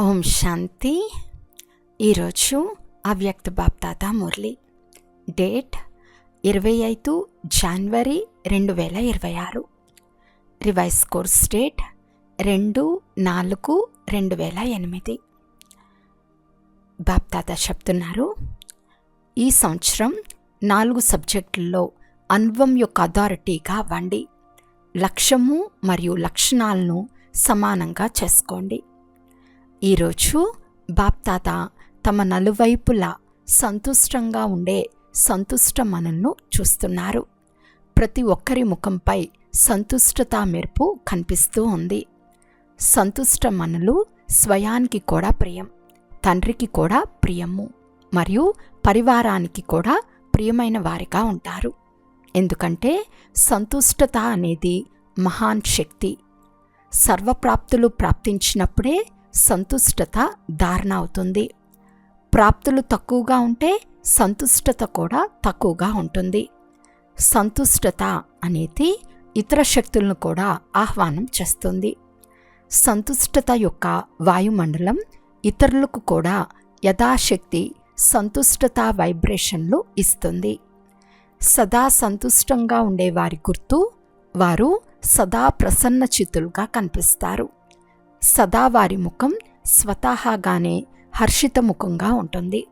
ఓం శాంతి. ఈరోజు అవ్యక్త బాప్తాత మురళి. డేట్ ఇరవై ఐదు జనవరి రెండు వేల ఇరవై ఆరు. రివైస్ కోర్స్ డేట్ రెండు నాలుగు రెండు వేల ఎనిమిది. బాప్తాత చెప్తున్నారు ఈ సంవత్సరం నాలుగు సబ్జెక్టుల్లో అనుభవం యొక్క అథారిటీగా అవ్వండి. లక్ష్యము మరియు లక్షణాలను సమానంగా చేసుకోండి. ఈరోజు బాప్తాత తమ నలువైపులా సంతుష్టంగా ఉండే సంతుష్ట మనల్ను చూస్తున్నారు. ప్రతి ఒక్కరి ముఖంపై సంతుష్టత మెరుపు కనిపిస్తూ ఉంది. సంతుష్ట మనలు స్వయానికి కూడా ప్రియం తండ్రికి కూడా ప్రియము మరియు పరివారానికి కూడా ప్రియమైన వారిగా ఉంటారు. ఎందుకంటే సంతుష్టత అనేది మహాన్ శక్తి. సర్వప్రాప్తులు ప్రాప్తించినప్పుడే సంతుష్టత ధారణ అవుతుంది. ప్రాప్తులు తక్కువగా ఉంటే సంతుష్టత కూడా తక్కువగా ఉంటుంది. సంతుష్టత అనేది ఇతర శక్తులను కూడా ఆహ్వానం చేస్తుంది. సంతుష్టత యొక్క వాయుమండలం ఇతరులకు కూడా యథాశక్తి సంతుష్టత వైబ్రేషన్లు ఇస్తుంది. సదా సంతుష్టంగా ఉండే వారి గుర్తు వారు సదా ప్రసన్న చిత్తులుగా కనిపిస్తారు. సదా వారి ముఖం స్వతహాగానే హర్షిత ముఖంగా ఉంటుంది.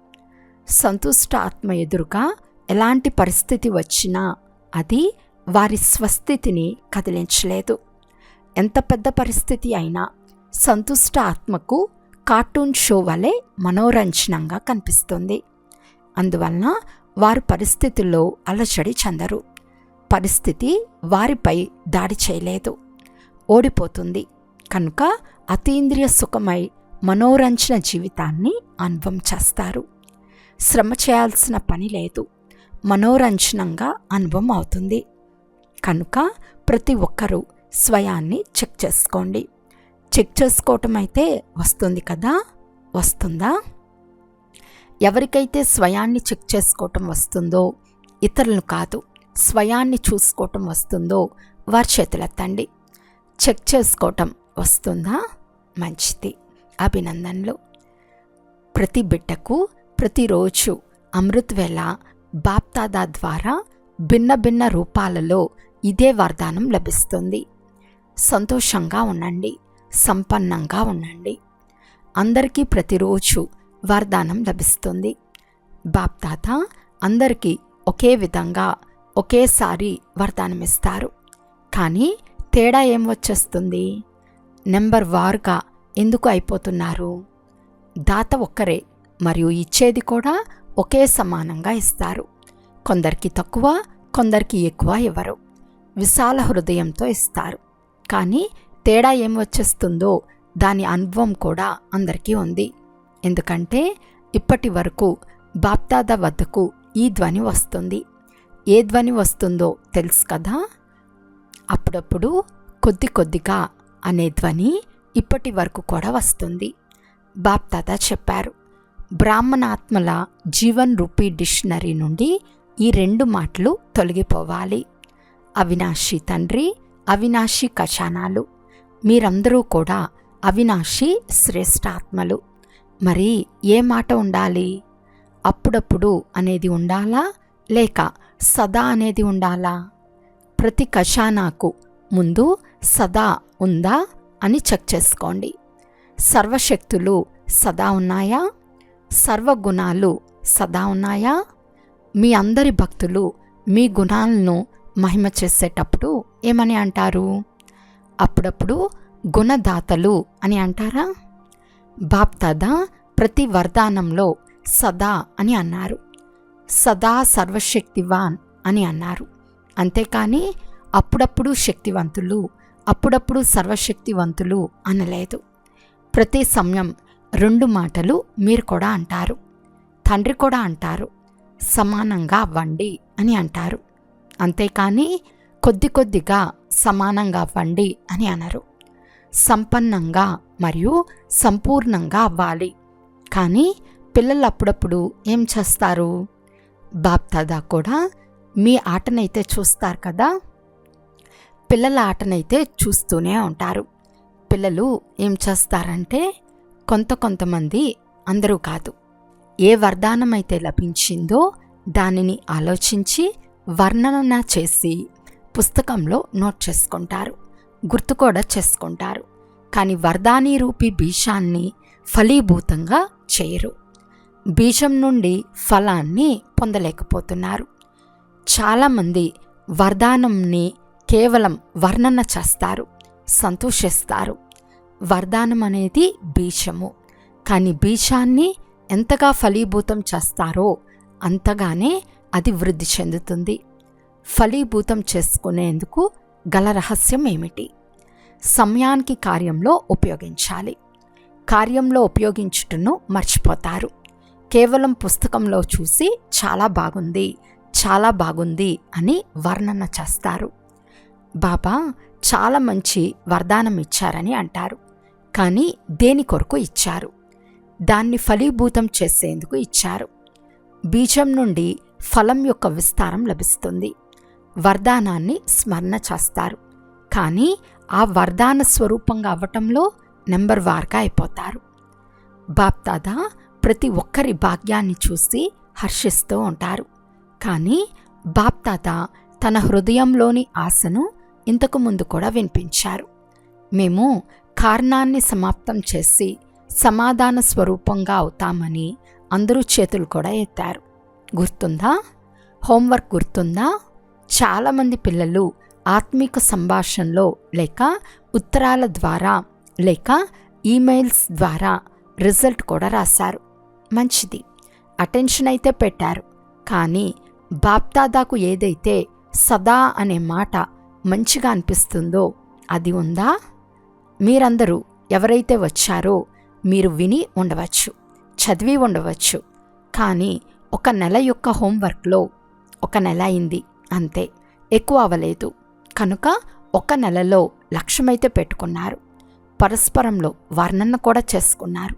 సంతుష్ట ఆత్మ ఎదురుగా ఎలాంటి పరిస్థితి వచ్చినా అది వారి స్వస్థితిని కదిలించలేదు. ఎంత పెద్ద పరిస్థితి అయినా సంతుష్ట ఆత్మకు కార్టూన్ షో వలె మనోరంజనంగా కనిపిస్తుంది. అందువలన వారు పరిస్థితుల్లో అలచడి చెందరు. పరిస్థితి వారిపై దాడి చేయలేదు. ఓడిపోతుంది. కనుక అతీంద్రియ సుఖమై మనోరంజన జీవితాన్ని అనుభవం చేస్తారు. శ్రమ చేయాల్సిన పని లేదు. మనోరంజనంగా అనుభవం అవుతుంది. కనుక ప్రతి ఒక్కరూ స్వయాన్ని చెక్ చేసుకోండి. చెక్ చేసుకోవటం అయితే వస్తుంది కదా? వస్తుందా? ఎవరికైతే స్వయాన్ని చెక్ చేసుకోవటం వస్తుందో ఇతరులను కాదు స్వయాన్ని చూసుకోవటం వస్తుందో వారి చేతులెత్తండి. చెక్ చేసుకోవటం వస్తుందా? మంచిది. అభినందనలు. ప్రతి బిడ్డకు ప్రతిరోజు అమృత్వేళ బాప్తాదా ద్వారా భిన్న భిన్న రూపాలలో ఇదే వరదానం లభిస్తుంది. సంతోషంగా ఉండండి. సంపన్నంగా ఉండండి. అందరికీ ప్రతిరోజు వరదానం లభిస్తుంది. బాప్తాత అందరికీ ఒకే విధంగా ఒకేసారి వరదానం ఇస్తారు కానీ తేడా ఏం వచ్చేస్తుంది? నెంబర్ వారుగా ఎందుకు అయిపోతున్నారు? దాత ఒక్కరే మరియు ఇచ్చేది కూడా ఒకే సమానంగా ఇస్తారు. కొందరికి తక్కువ కొందరికి ఎక్కువ ఇవ్వరు విశాల హృదయంతో ఇస్తారు. కానీ తేడా ఏం వచ్చేస్తుందో దాని అనుభవం కూడా అందరికీ ఉంది. ఎందుకంటే ఇప్పటి వరకు బాప్దాద వద్దకు ఈ ధ్వని వస్తుంది. ఏ ధ్వని వస్తుందో తెలుసు కదా? అప్పుడప్పుడు కొద్ది కొద్దిగా అనే ధ్వని ఇప్పటి వరకు కూడా వస్తుంది. బాప్తాత చెప్పారు. బ్రాహ్మణాత్మల జీవన్ రూపీ డిక్షనరీ నుండి ఈ రెండు మాటలు తొలగిపోవాలి. అవినాశి తండ్రి అవినాశి కషానాలు మీరందరూ కూడా అవినాశి శ్రేష్టాత్మలు మరి ఏ మాట ఉండాలి? అప్పుడప్పుడు అనేది ఉండాలా? లేక సదా అనేది ఉండాలా? ప్రతి కషానాకు ముందు సదా ఉందా అని చెక్ చేసుకోండి. సర్వశక్తులు సదా ఉన్నాయా? సర్వగుణాలు సదా ఉన్నాయా? మీ అందరి భక్తులు మీ గుణాలను మహిమ చేసేటప్పుడు ఏమని అంటారు? అప్పుడప్పుడు గుణదాతలు అని అంటారా? బాప్దాదా ప్రతి వరదానంలో సదా అని అన్నారు. సదా సర్వశక్తివాన్ అని అన్నారు. అంతేకాని అప్పుడప్పుడు శక్తివంతులు అప్పుడప్పుడు సర్వశక్తివంతులు అనలేదు. ప్రతి సమయం రెండు మాటలు మీరు కూడా అంటారు. తండ్రి కూడా అంటారు. సమానంగా అవ్వండి అని అంటారు. అంతేకాని కొద్ది కొద్దిగా సమానంగా అవ్వండి అని అనరు. సంపన్నంగా మరియు సంపూర్ణంగా అవ్వాలి. కానీ పిల్లలు అప్పుడప్పుడు ఏం చేస్తారు? బాప్దాదా కూడా మీ ఆటనైతే చూస్తారు కదా? పిల్లల ఆటనైతే చూస్తూనే ఉంటారు. పిల్లలు ఏం చేస్తారంటే కొంత కొంతమంది అందరూ కాదు. ఏ వరదానమైతే లభించిందో దానిని ఆలోచించి వర్ణన చేసి పుస్తకంలో నోట్ చేసుకుంటారు. గుర్తు కూడా చేసుకుంటారు. కానీ వరదాని రూపి బీజాన్ని ఫలీభూతంగా చేయరు. బీజం నుండి ఫలాన్ని పొందలేకపోతున్నారు. చాలామంది వరదానంని కేవలం వర్ణన చేస్తారు సంతోషిస్తారు. వరదానం అనేది బీజము. కానీ బీజాన్ని ఎంతగా ఫలీభూతం చేస్తారో అంతగానే అది వృద్ధి చెందుతుంది. ఫలీభూతం చేసుకునేందుకు గల రహస్యం ఏమిటి? సమయానికి కార్యంలో ఉపయోగించాలి. కార్యంలో ఉపయోగించుటను మర్చిపోతారు. కేవలం పుస్తకంలో చూసి చాలా బాగుంది చాలా బాగుంది అని వర్ణన చేస్తారు. బాబా చాలా మంచి వరదానం ఇచ్చారని అంటారు. కానీ దేని కొరకు ఇచ్చారు? దాన్ని ఫలీభూతం చేసేందుకు ఇచ్చారు. బీజం నుండి ఫలం యొక్క విస్తారం లభిస్తుంది. వరదానాన్ని స్మరణ చేస్తారు. కానీ ఆ వరదాన స్వరూపంగా అవ్వటంలో నెంబర్ వార్గా అయిపోతారు. బాప్దాదా ప్రతి ఒక్కరి భాగ్యాన్ని చూసి హర్షిస్తూ ఉంటారు. కానీ బాప్తాత తన హృదయంలోని ఆశను ఇంతకు ముందు కూడా వినిపించారు. మేము కారణాన్ని సమాప్తం చేసి సమాధాన స్వరూపంగా అవుతామని అందరూ చేతులు కూడా ఎత్తారు. గుర్తుందా? హోంవర్క్ గుర్తుందా? చాలామంది పిల్లలు ఆత్మిక సంభాషణలో లేక ఉత్తరాల ద్వారా లేక ఈమెయిల్స్ ద్వారా రిజల్ట్ కూడా రాశారు. మంచిది. అటెన్షన్ అయితే పెట్టారు. కానీ బాప్దాదాకు ఏదైతే సదా అనే మాట మంచిగా అనిపిస్తుందో అది ఉందా? మీరందరూ ఎవరైతే వచ్చారో మీరు విని ఉండవచ్చు చదివి ఉండవచ్చు. కానీ ఒక నెల యొక్క హోంవర్క్లో ఒక నెల అయింది అంతే. ఎక్కువ అవ్వలేదు. కనుక ఒక నెలలో లక్ష్యమైతే పెట్టుకున్నారు. పరస్పరంలో వర్ణన కూడా చేసుకున్నారు.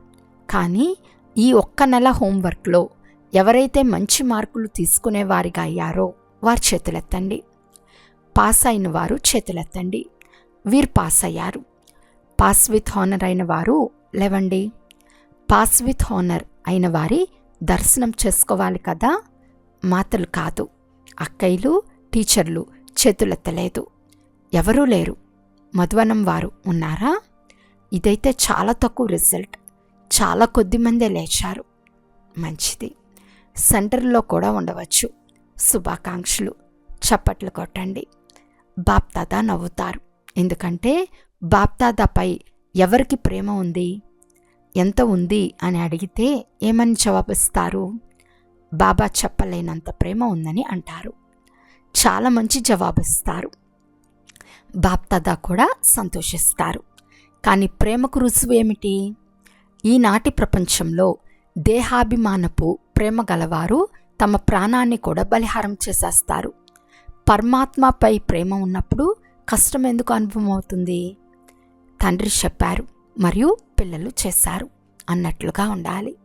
కానీ ఈ ఒక్క నెల హోంవర్క్లో ఎవరైతే మంచి మార్కులు తీసుకునేవారిగా అయ్యారో వారి చేతులెత్తండి. పాస్ అయిన వారు చేతులెత్తండి. వీరు పాస్ అయ్యారు పాస్ విత్ హానర్ అయిన వారు లేవండి. పాస్ విత్ హానర్ అయిన వారి దర్శనం చేసుకోవాలి కదా? మాతలు కాదు. అక్కయ్యలు టీచర్లు చేతులెత్తలేదు. ఎవరూ లేరు. మధువనం వారు ఉన్నారా? ఇదైతే చాలా తక్కువ రిజల్ట్. చాలా కొద్ది మందే లేచారు. మంచిది. సెంటర్లో కూడా ఉండవచ్చు. శుభాకాంక్షలు. చప్పట్లు కొట్టండి. బాప్దాదా నవ్వుతారు. ఎందుకంటే బాప్దాదాపై ఎవరికి ప్రేమ ఉంది? ఎంత ఉంది అని అడిగితే ఏమని జవాబిస్తారు? బాబా చెప్పలేనంత ప్రేమ ఉందని అంటారు. చాలా మంచి జవాబిస్తారు. బాప్దాదా కూడా సంతోషిస్తారు. కానీ ప్రేమకు రుజువు ఏమిటి? ఈనాటి ప్రపంచంలో దేహాభిమానపు ప్రేమ గలవారు తమ ప్రాణాన్ని కూడా బలిహారం చేసేస్తారు. పరమాత్మపై ప్రేమ ఉన్నప్పుడు కష్టం ఎందుకు అనుభవం అవుతుంది తండ్రి చెప్పారు మరియు పిల్లలు చేశారు అన్నట్లుగా ఉండాలి.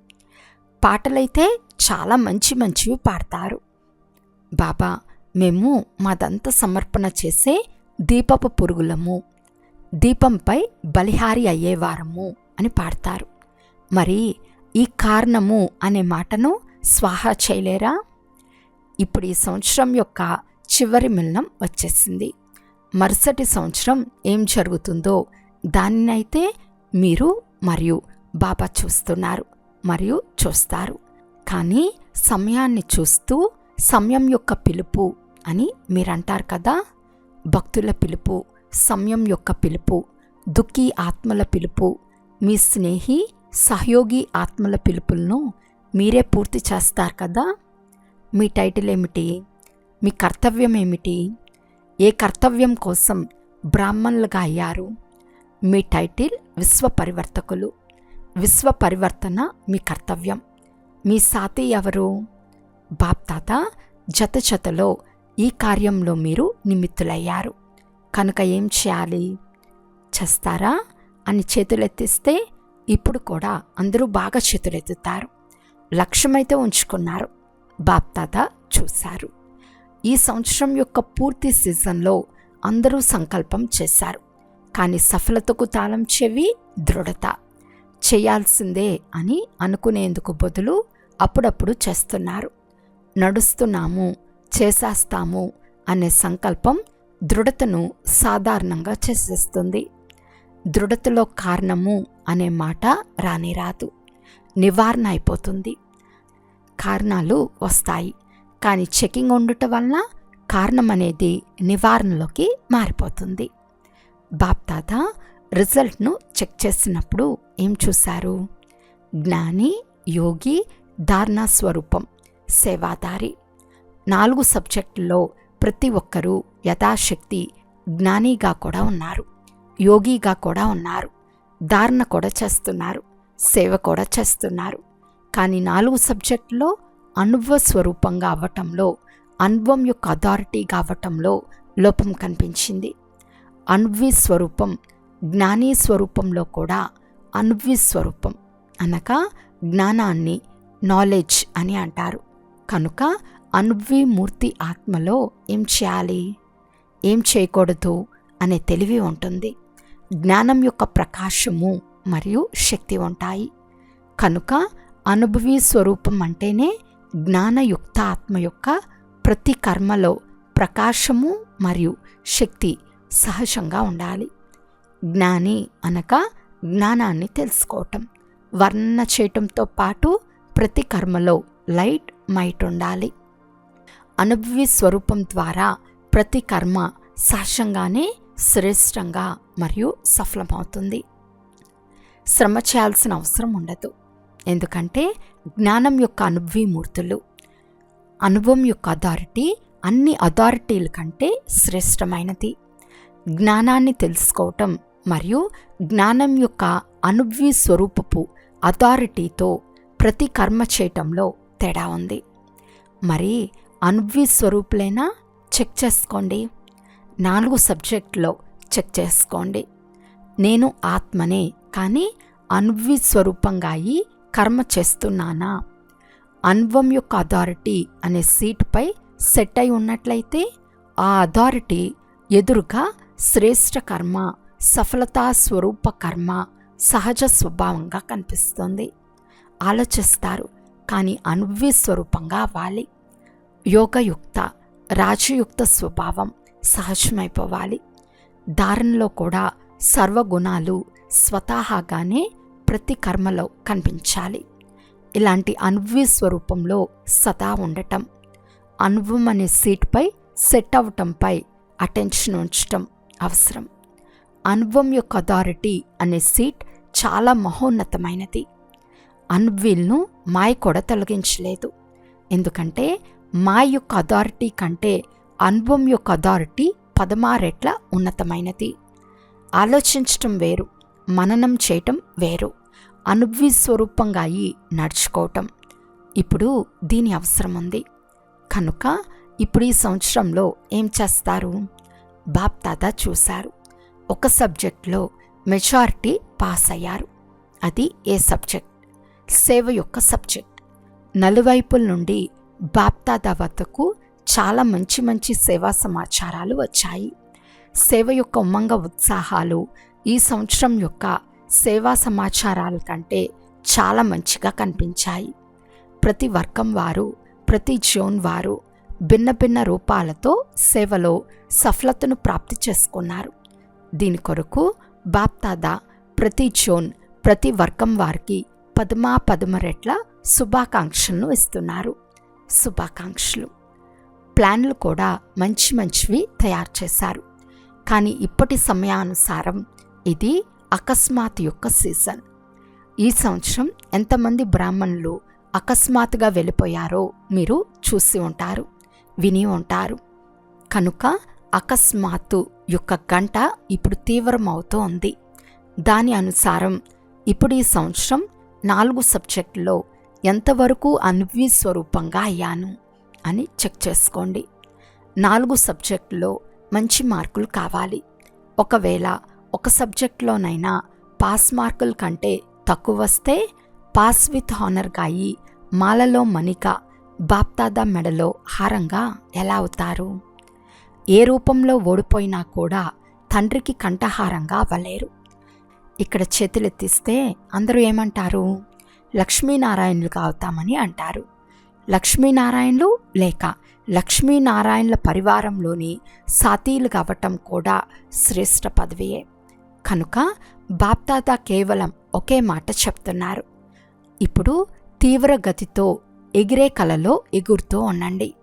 పాటలైతే చాలా మంచి మంచివి పాడతారు. బాబా మేము మాదంతా సమర్పణ చేసే దీపపు పురుగులము దీపంపై బలిహారి అయ్యేవారము అని పాడతారు. మరి ఈ కారణము అనే మాటను స్వాహా చేయలేరా? ఇప్పుడు ఈ సంవత్సరం యొక్క చివరి మిలనం వచ్చేసింది. మరుసటి సంవత్సరం ఏం జరుగుతుందో దానినైతే మీరు మరియు బాబా చూస్తున్నారు మరియు చూస్తారు. కానీ సమయాన్ని చూస్తూ సమయం యొక్క పిలుపు అని మీరంటారు కదా? భక్తుల పిలుపు సమయం యొక్క పిలుపు దుఃఖీ ఆత్మల పిలుపు మీ స్నేహి సహయోగి ఆత్మల పిలుపులను మీరే పూర్తి చేస్తారు కదా? మీ టైటిల్ ఏమిటి మీ కర్తవ్యం ఏమిటి? ఏ కర్తవ్యం కోసం బ్రాహ్మణులుగా అయ్యారు? మీ టైటిల్ విశ్వ పరివర్తకులు విశ్వ పరివర్తన మీ కర్తవ్యం. మీ సాతి ఎవరు? బాప్తాత జత జతలో ఈ కార్యంలో మీరు నిమిత్తులయ్యారు. కనుక ఏం చేయాలి? చేస్తారా? అని చేతులెత్తిస్తే ఇప్పుడు కూడా అందరూ బాగా చేతులెత్తుతారు. లక్ష్యమైతే ఉంచుకున్నారు. బాప్తాత చూశారు. ఈ సంవత్సరం యొక్క పూర్తి సీజన్లో అందరూ సంకల్పం చేశారు. కానీ సఫలతకు తాళం చెవి దృఢత. చేయాల్సిందే అని అనుకునేందుకు బదులు అప్పుడప్పుడు చేస్తున్నారు. నడుస్తున్నాము చేసేస్తాము అనే సంకల్పం దృఢతను సాధారణంగా చేసేస్తుంది. దృఢతలో కారణము అనే మాట రాని రాదు. నివారణ అయిపోతుంది. కారణాలు వస్తాయి. కానీ చెకింగ్ ఉండటం వలన కారణం అనేది నివారణలోకి మారిపోతుంది. బాప్తాత రిజల్ట్ను చెక్ చేసినప్పుడు ఏం చూశారు? జ్ఞాని యోగి ధారణా స్వరూపం సేవాదారి. నాలుగు సబ్జెక్టుల్లో ప్రతి ఒక్కరూ యథాశక్తి జ్ఞానిగా కూడా ఉన్నారు యోగిగా కూడా ఉన్నారు ధారణ కూడా చేస్తున్నారు సేవ కూడా చేస్తున్నారు. కానీ నాలుగు సబ్జెక్టులో అనుభవ స్వరూపంగా అవ్వటంలో అనుభవం యొక్క అథారిటీగా అవ్వటంలో లోపం కనిపించింది. అనుభవి స్వరూపం జ్ఞానీ స్వరూపంలో కూడా అనుభవి స్వరూపం అనగా జ్ఞానాన్ని నాలెడ్జ్ అని అంటారు. కనుక అనువి మూర్తి ఆత్మలో ఏం చేయాలి? ఏం చేయకూడదు? అనే తెలివి ఉంటుంది. జ్ఞానం యొక్క ప్రకాశము మరియు శక్తి ఉంటాయి. కనుక అనుభవీ స్వరూపం అంటేనే జ్ఞానయుక్త ఆత్మ యొక్క ప్రతి కర్మలో ప్రకాశము మరియు శక్తి సహజంగా ఉండాలి. జ్ఞాని అనగా జ్ఞానాన్ని తెలుసుకోవటం. వర్ణన చేయటంతో పాటు ప్రతి కర్మలో లైట్ మైట్ ఉండాలి. అనుభవి స్వరూపం ద్వారా ప్రతి కర్మ సహజంగానే శ్రేష్టంగా మరియు సఫలమవుతుంది. శ్రమ చేయాల్సిన అవసరం ఉండదు. ఎందుకంటే జ్ఞానం యొక్క అనుభవీమూర్తులు అనుభవం యొక్క అథారిటీ అన్ని అథారిటీల కంటే శ్రేష్టమైనది. జ్ఞానాన్ని తెలుసుకోవటం మరియు జ్ఞానం యొక్క అనుభవీ స్వరూపపు అథారిటీతో ప్రతి కర్మ చేయటంలో తేడా ఉంది. మరి అనుభవీ స్వరూపులైనా చెక్ చేసుకోండి. నాలుగు సబ్జెక్టులో చెక్ చేసుకోండి. నేను ఆత్మనే కానీ అనుభవి స్వరూపంగా అయి కర్మ చేస్తున్నానా? అనుభవం యొక్క అథారిటీ అనే సీటుపై సెట్ అయి ఉన్నట్లయితే ఆ అథారిటీ ఎదురుగా శ్రేష్ఠ కర్మ సఫలతా స్వరూప కర్మ సహజ స్వభావంగా కనిపిస్తుంది. ఆలోచిస్తారు కానీ అనుభవి స్వరూపంగా అవ్వాలి. యోగయుక్త రాజయుక్త స్వభావం సహజమైపోవాలి. దారిలో కూడా సర్వగుణాలు స్వతహాగానే ప్రతి కర్మలో కనిపించాలి. ఇలాంటి అనుభవి స్వరూపంలో సదా ఉండటం అనుభవం అనే సీట్పై సెట్ అవ్వటంపై అటెన్షన్ ఉంచటం అవసరం. అనుభవం యొక్క అథారిటీ అనే సీట్ చాలా మహోన్నతమైనది. అన్విల్ను మాయ కూడా తొలగించలేదు. ఎందుకంటే మా యొక్క అథారిటీ కంటే అనుభవం యొక్క అథారిటీ పదమారెట్ల ఉన్నతమైనది. ఆలోచించటం వేరు మననం చేయటం వేరు. అనుభవిస్వరూపంగా అయి నడుచుకోవటం. ఇప్పుడు దీని అవసరం ఉంది కనుక ఇప్పుడు ఈ సంవత్సరంలో ఏం చేస్తారు? బాప్ తాత చూశారు. ఒక సబ్జెక్ట్లో మెజారిటీ పాస్ అయ్యారు అది ఏ సబ్జెక్ట్? సేవ యొక్క సబ్జెక్ట్. నలువైపుల నుండి బాప్తాదా వద్దకు చాలా మంచి మంచి సేవా సమాచారాలు వచ్చాయి. సేవ యొక్క ఉమ్మంగ ఉత్సాహాలు ఈ సంవత్సరం యొక్క సేవా సమాచారాల కంటే చాలా మంచిగా కనిపించాయి. ప్రతి వర్గం వారు ప్రతి జోన్ వారు భిన్న భిన్న రూపాలతో సేవలో సఫలతను ప్రాప్తి చేసుకున్నారు. దీని కొరకు బాప్తాదా ప్రతి జోన్ ప్రతి వర్గం వారికి పదమా పదమ రెట్ల శుభాకాంక్షలను ఇస్తున్నారు. శుభాకాంక్షలు. ప్లాన్లు కూడా మంచి మంచివి తయారు చేశారు. కానీ ఇప్పటి సమయానుసారం ఇది అకస్మాత్ యొక్క సీజన్. ఈ సంవత్సరం ఎంతమంది బ్రాహ్మణులు అకస్మాత్తుగా వెళ్ళిపోయారో మీరు చూసి ఉంటారు విని ఉంటారు. కనుక అకస్మాత్తు యొక్క గంట ఇప్పుడు తీవ్రమవుతూ ఉంది. దాని అనుసారం ఇప్పుడు ఈ సంవత్సరం నాలుగు సబ్జెక్టులో ఎంతవరకు అన్వి స్వరూపంగా అయ్యాను అని చెక్ చేసుకోండి. నాలుగు సబ్జెక్టులో మంచి మార్కులు కావాలి. ఒకవేళ ఒక సబ్జెక్ట్లోనైనా పాస్ మార్కుల కంటే తక్కువ వస్తే పాస్ విత్ హానర్గా అయి మాలలో మణిక బాప్తాదా మెడలో హారంగా ఎలా అవుతారు? ఏ రూపంలో ఓడిపోయినా కూడా తండ్రికి కంఠహారంగా అవ్వలేరు. ఇక్కడ చేతులెత్తిస్తే అందరూ ఏమంటారు? లక్ష్మీనారాయణులుగా అవుతామని అంటారు. లక్ష్మీనారాయణులు లేక లక్ష్మీనారాయణుల పరివారంలోని సాతీలు కావటం కూడా శ్రేష్ఠ పదవియే. కనుక బాప్దాదా కేవలం ఒకే మాట చెప్తున్నారు. ఇప్పుడు తీవ్ర గతితో ఎగిరే కలలో ఎగురుతూ ఉండండి.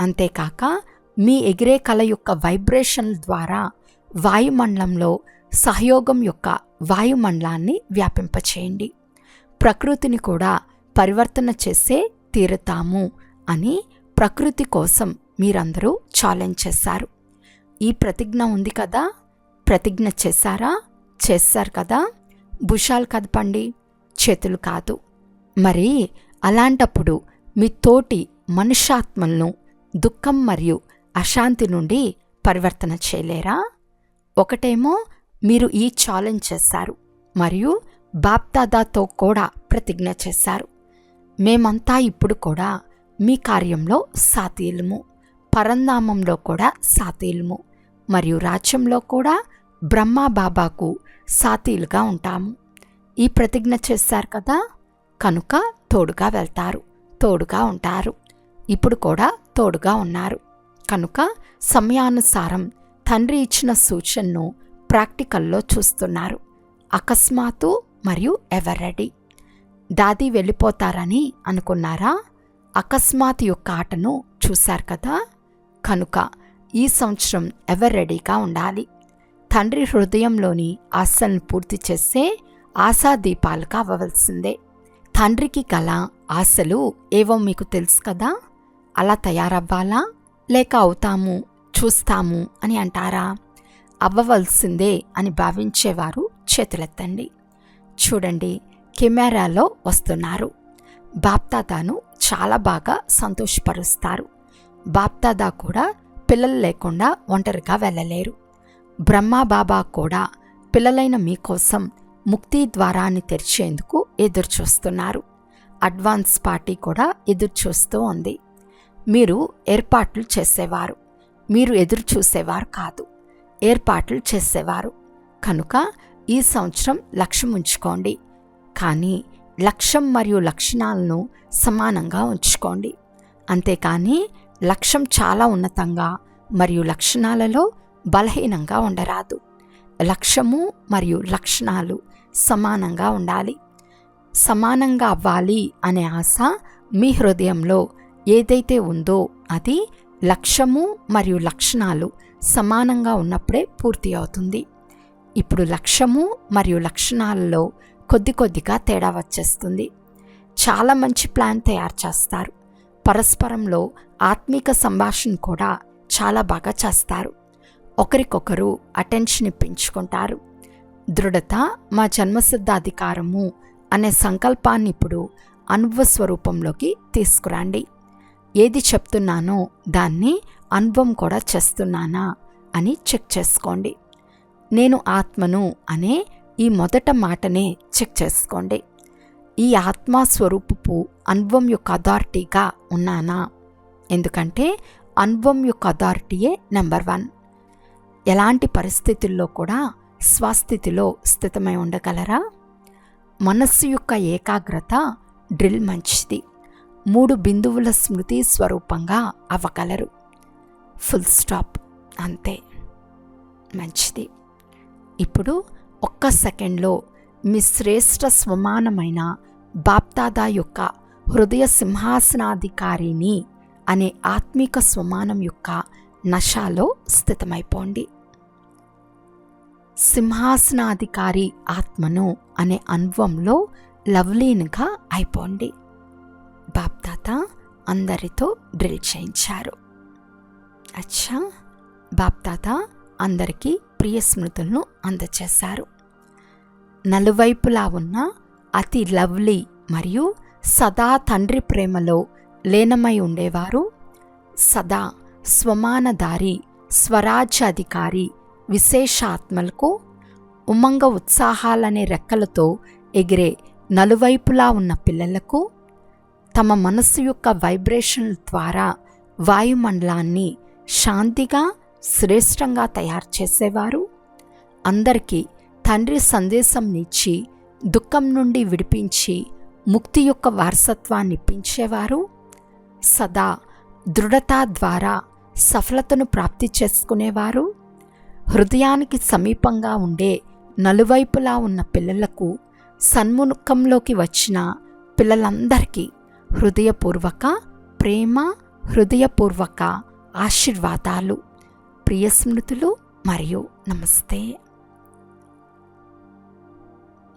అంతేకాక మీ ఎగిరే కళ యొక్క వైబ్రేషన్ ద్వారా వాయుమండలంలో సహయోగం యొక్క వాయుమండలాన్ని వ్యాపింపచేయండి. ప్రకృతిని కూడా పరివర్తన చేసే తీరుతాము అని ప్రకృతి కోసం మీరందరూ ఛాలెంజ్ చేశారు. ఈ ప్రతిజ్ఞ ఉంది కదా? ప్రతిజ్ఞ చేశారా? చేస్తారు కదా. భుషాలు కదపండి చేతులు కాదు. మరి అలాంటప్పుడు మీ తోటి మనుష్యాత్మలను దుఃఖం మరియు అశాంతి నుండి పరివర్తన చేయలేరా? ఒకటేమో మీరు ఈ ఛాలెంజ్ చేశారు మరియు బాప్దాదాతో కూడా ప్రతిజ్ఞ చేశారు. మేమంతా ఇప్పుడు కూడా మీ కార్యంలో సాతీలము పరంధామంలో కూడా సాతీలము. మరియు రాజ్యంలో కూడా బ్రహ్మా బాబాకు సాతీలుగా ఉంటాము. ఈ ప్రతిజ్ఞ చేశారు కదా? కనుక తోడుగా వెళ్తారు తోడుగా ఉంటారు. ఇప్పుడు కూడా తోడుగా ఉన్నారు. కనుక సమయానుసారం తండ్రి ఇచ్చిన సూచనను ప్రాక్టికల్లో చూస్తున్నారు. అకస్మాత్తు మరియు ఎవర్ రెడీ దాది వెళ్ళిపోతారని అనుకున్నారా? అకస్మాత్ యొక్క ఆటను చూశారు కదా? కనుక ఈ సంవత్సరం ఎవరు రెడీగా ఉండాలి? తండ్రి హృదయంలోని ఆశలను పూర్తి చేస్తే ఆశాదీపాలుగా అవ్వవలసిందే. తండ్రికి గల ఆశలు ఏవో మీకు తెలుసు కదా? అలా తయారవ్వాలా? లేక అవుతాము చూస్తాము అని అంటారా? అవ్వవలసిందే అని భావించేవారు చేతులెత్తండి. చూడండి కెమెరాలో వస్తున్నారు. బాప్తాదాను చాలా బాగా సంతోషపరుస్తారు. బాప్తాదా కూడా పిల్లలు లేకుండా ఒంటరిగా వెళ్ళలేరు. బ్రహ్మా బాబా కూడా పిల్లలైన మీకోసం ముక్తి ద్వారాన్ని తెరిచేందుకు ఎదురుచూస్తున్నారు. అడ్వాన్స్ పార్టీ కూడా ఎదురుచూస్తూ ఉంది. మీరు ఏర్పాట్లు చేసేవారు. మీరు ఎదురు చూసేవారు కాదు. ఏర్పాట్లు చేసేవారు. కనుక ఈ సంవత్సరం లక్ష్యం ఉంచుకోండి. కానీ లక్ష్యం మరియు లక్షణాలను సమానంగా ఉంచుకోండి. అంతేకాని లక్ష్యం చాలా ఉన్నతంగా మరియు లక్షణాలలో బలహీనంగా ఉండరాదు. లక్ష్యము మరియు లక్షణాలు సమానంగా ఉండాలి. సమానంగా అవ్వాలి అనే ఆశ మీ హృదయంలో ఏదైతే ఉందో అది లక్ష్యము మరియు లక్షణాలు సమానంగా ఉన్నప్పుడే పూర్తి అవుతుంది. ఇప్పుడు లక్ష్యము మరియు లక్షణాలలో కొద్ది కొద్దిగా తేడా వచ్చేస్తుంది. చాలా మంచి ప్లాన్ తయారు చేస్తారు. పరస్పరంలో ఆత్మీక సంభాషణ కూడా చాలా బాగా చేస్తారు. ఒకరికొకరు అటెన్షన్ ఇప్పించుకుంటారు దృఢత మా జన్మసిద్ధాధికారము అనే సంకల్పాన్ని ఇప్పుడు అనుభవ స్వరూపంలోకి తీసుకురండి. ఏది చెప్తున్నానో దాన్ని అనుభవం కూడా చేస్తున్నానా అని చెక్ చేసుకోండి. నేను ఆత్మను అనే ఈ మొదట మాటనే చెక్ చేసుకోండి. ఈ ఆత్మ స్వరూపపు అనుభవం యొక్క అథారిటీగా ఉన్నానా? ఎందుకంటే అనుభవం యొక్క అథారిటీయే నెంబర్ వన్ ఎలాంటి పరిస్థితుల్లో కూడా స్వస్థితిలో స్థితమై ఉండగలరా? మనస్సు యొక్క ఏకాగ్రత డ్రిల్ మంచిది. మూడు బిందువుల స్మృతి స్వరూపంగా అవ్వగలరు. ఫుల్ స్టాప్ అంతే. మంచిది. ఇప్పుడు ఒక్క సెకండ్లో మీ శ్రేష్ఠ స్వమానమైన బాప్దాదా యొక్క హృదయ సింహాసనాధికారిని అనే ఆత్మిక స్వమానం యొక్క నశాలో స్థితమైపోండి. సింహాసనాధికారి ఆత్మను అనే అనుభవంలో లవ్లీన్గా అయిపోండి. బాప్దాత అందరితో డ్రిల్ చేయించారు. అచ్చా! బాప్దాత అందరికీ ప్రియ స్మృతులను అందచేశారు. నలువైపులా ఉన్న అతి లవ్లీ మరియు సదా తండ్రి ప్రేమలో లీనమై ఉండేవారు. సదా స్వమానదారి స్వరాజ్యాధికారి విశేషాత్మలకు ఉమంగ ఉత్సాహాలనే రెక్కలతో ఎగిరే నలువైపులా ఉన్న పిల్లలకు తమ మనస్సు యొక్క వైబ్రేషన్ల ద్వారా వాయుమండలాన్ని శాంతిగా శ్రేష్టంగా తయారు చేసేవారు. అందరికీ తండ్రి సందేశం ఇచ్చి దుఃఖం నుండి విడిపించి ముక్తి యొక్క వారసత్వాన్ని ఇప్పించేవారు సదా దృఢత ద్వారా సఫలతను ప్రాప్తి చేసుకునేవారు. హృదయానికి సమీపంగా ఉండే నలువైపులా ఉన్న పిల్లలకు సన్ముఖంలోకి వచ్చిన పిల్లలందరికీ హృదయపూర్వక ప్రేమ హృదయపూర్వక ఆశీర్వాదాలు. ప్రియ స్మృతులు మరియు నమస్తే.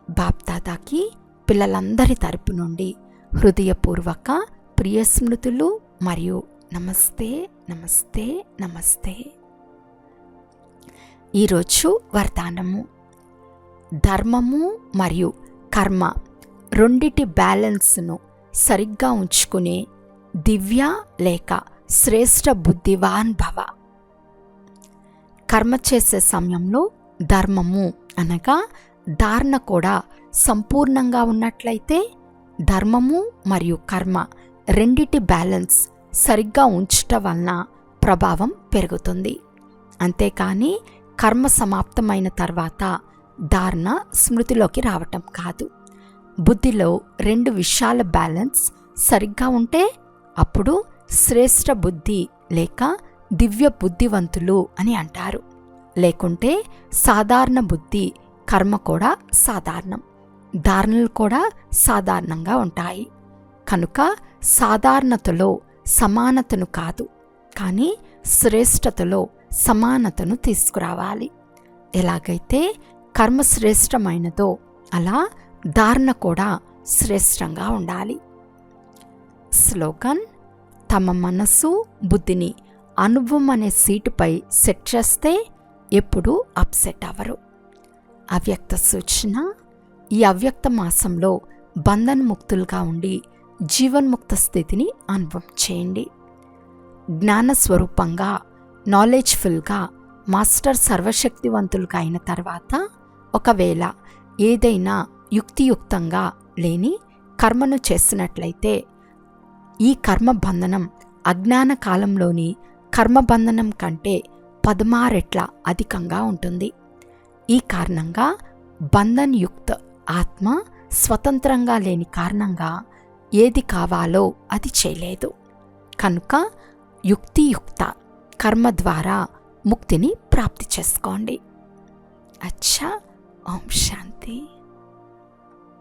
బాప్దాదాకి పిల్లలందరి తరపు నుండి హృదయపూర్వక ప్రియ స్మృతులు మరియు నమస్తే నమస్తే నమస్తే. ఈరోజు వర్తానము ధర్మము మరియు కర్మ రెండిటి బ్యాలెన్స్ను సరిగ్గా ఉంచుకునే దివ్య లేక శ్రేష్ఠ బుద్ధివాన్ భవ. కర్మ చేసే సమయంలో ధర్మము అనగా ధారణ కూడా సంపూర్ణంగా ఉన్నట్లయితే ధర్మము మరియు కర్మ రెండిటి బ్యాలెన్స్ సరిగ్గా ఉంచటం వలన ప్రభావం పెరుగుతుంది. అంతేకాని కర్మ సమాప్తమైన తర్వాత ధారణ స్మృతిలోకి రావటం కాదు. బుద్ధిలో రెండు విషయాల బ్యాలెన్స్ సరిగ్గా ఉంటే అప్పుడు శ్రేష్ట బుద్ధి లేక దివ్య బుద్ధివంతులు అని అంటారు. లేకుంటే సాధారణ బుద్ధి కర్మ కూడా సాధారణం. ధారణలు కూడా సాధారణంగా ఉంటాయి. కనుక సాధారణతలో సమానతను కాదు కానీ శ్రేష్టతలో సమానతను తీసుకురావాలి. ఎలాగైతే కర్మ శ్రేష్టమైనదో అలా ధారణ కూడా శ్రేష్టంగా ఉండాలి. స్లోగన్ తమ మనస్సు బుద్ధిని అనుభవం అనే సీటుపై సెట్ చేస్తే ఎప్పుడూ అప్సెట్ అవ్వరు. అవ్యక్త సూచన ఈ అవ్యక్త మాసంలో బంధన్ముక్తులుగా ఉండి జీవన్ముక్త స్థితిని అనుభవం చేయండి. జ్ఞానస్వరూపంగా నాలెడ్జ్ఫుల్గా మాస్టర్ సర్వశక్తివంతులుగా అయిన తర్వాత ఒకవేళ ఏదైనా యుక్తియుక్తంగా లేని కర్మను చేసినట్లయితే ఈ కర్మబంధనం అజ్ఞాన కాలంలోని కర్మబంధనం కంటే పదమారెట్ల అధికంగా ఉంటుంది. ఈ కారణంగా బంధన్ యుక్త ఆత్మ స్వతంత్రంగా లేని కారణంగా ఏది కావాలో అది చేయలేదు. కనుక యుక్తియుక్త కర్మ ద్వారా ముక్తిని ప్రాప్తి చేసుకోండి. అచ్చా ఓం శాంతి.